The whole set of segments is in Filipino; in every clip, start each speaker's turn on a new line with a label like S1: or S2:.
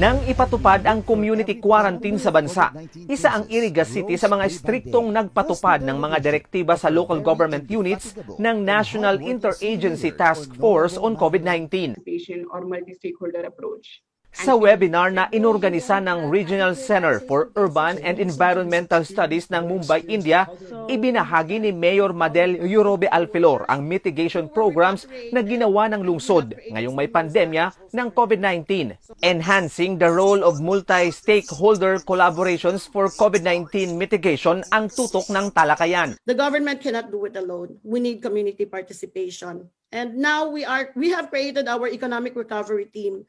S1: Nang ipatupad ang community quarantine sa bansa, isa ang Iriga City sa mga striktong nagpatupad ng mga direktiba sa local government units ng National Interagency Task Force on COVID-19.
S2: participation or multi-stakeholder approach.
S1: Sa webinar na inorganisa ng Regional Center for Urban and Environmental Studies ng Mumbai, India, ibinahagi ni Mayor Madel Yurobe Alfilor ang mitigation programs na ginawa ng lungsod ngayong may pandemya ng COVID-19, enhancing the role of multi-stakeholder collaborations for COVID-19 mitigation ang tutok ng talakayan.
S3: The government cannot do it alone. We need community participation. And now we are we have created our economic recovery team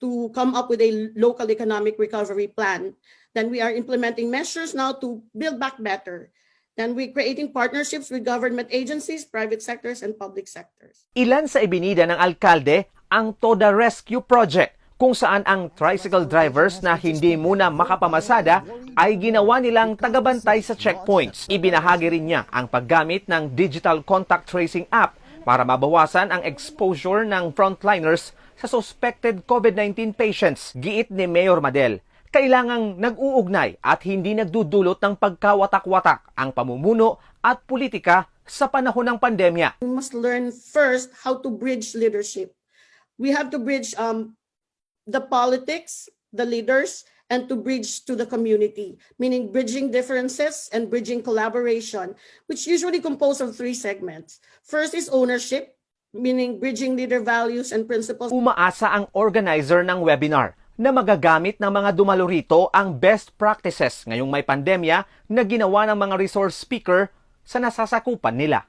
S3: to come up with a local economic recovery plan. Then we are implementing measures now to build back better. Then we're creating partnerships with government agencies, private sectors, and public sectors.
S1: Ilan sa ibinida ng alkalde ang Toda Rescue Project kung saan ang tricycle drivers na hindi muna makapamasada ay ginawa nilang tagabantay sa checkpoints. Ibinahagi rin niya ang paggamit ng digital contact tracing app para mabawasan ang exposure ng frontliners sa suspected COVID-19 patients. Giit ni Mayor Madel, kailangang nag-uugnay at hindi nagdudulot ng pagkawatak-watak ang pamumuno at politika sa panahon ng pandemya.
S3: We must learn first how to bridge leadership. We have to bridge um, the politics, the leaders, and to bridge to the community, meaning bridging differences and bridging collaboration, which usually compose of three segments. First is ownership, meaning bridging leader values and principles.
S1: Umaasa ang organizer ng webinar na magagamit ng mga dumalo rito ang best practices ngayong may pandemya na ginawa ng mga resource speaker sa nasasakupan nila.